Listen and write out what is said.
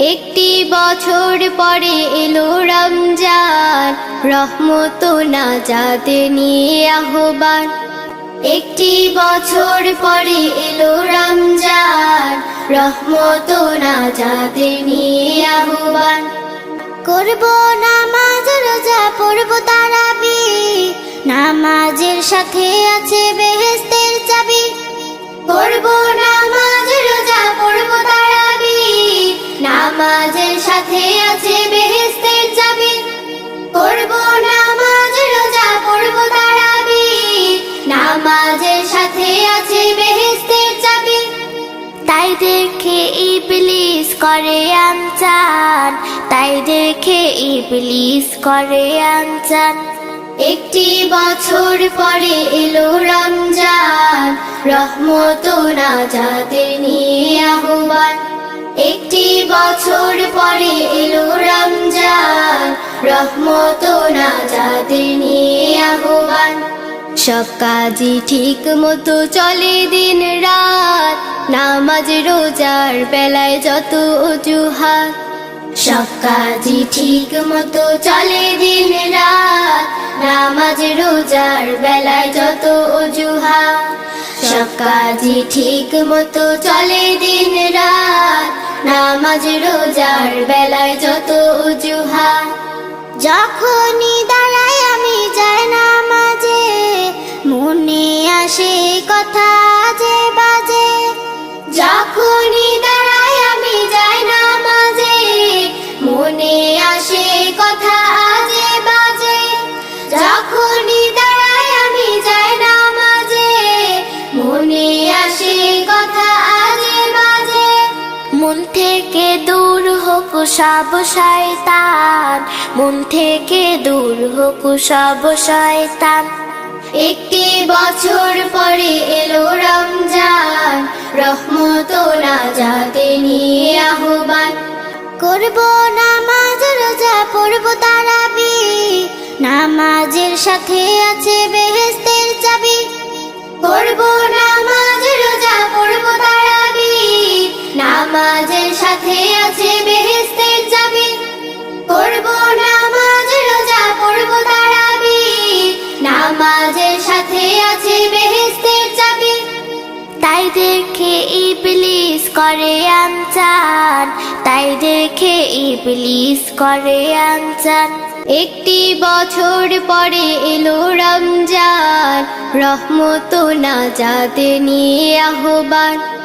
একটি বছর পরে এলো রমজান, রহমত না যাতে নিয়ে আহ্বান। একটি বছর পরে এলো রমজান, রহমত না যাতে নিয়ে আহ্বান। করব নামাজ, রোজা পড়ব তারাবি, নামাজের সাথে আছে বেহেস্তের চাবি। করব নামাজ নামাজের সাথে আছে বেহেস্তের চাবি। তাই দেখে ইবলিস করে আনচান, তাই দেখে ইবলিস করে আনচান। একটি বছর পরে এলো রমজান রহমত যাতে নিয়ে আহ্বান। একটি বছর পরে এলো রমজান রহমত যাতে নিয়ে আহ্বান। সব কাজই ঠিক মতো চলে দিন রাত। নামাজ, রোজার বেলায় যত অজুহাত। সব কাজই ঠিক মতো চলে দিন রাত। নামাজ, রোজার বেলায় যত অজুহাত। সব কাজই ঠিক মতো চলে দিন রাত। নামাজ, রোজার বেলায় যত অজুহাত। যখনই মনে আসে কথা যে বাজে, যখনই দাঁড়াই আমি যাই নামাজে। মনে আসে কথা যে বাজে, যখনই দাঁড়াই আমি যাই নামাজে। মনে আসে কথা যে বাজে। মন থেকে দূর হোক সব শয়তান, মন থেকে দূর হোক সব শয়তান। একটি বছর পরে এলো রমজান। রহমত না যাতে নিয়ে আহ্বান। করব নামাজ, রোজা পড়ব তারাবি। নামাজের সাথে আছে বেহেস্তের চাবি। করব নামাজ, রোজা পড়ব তারাবি। নামাজের সাথে আছে বেহেস্তের চাবি তাই দেখে ইবলিস করে আনচান, তাই দেখে ইবলিস করে একটি বছর পরে এলো রমজান, রহমত না যাতে নিয়ে আহ্বান।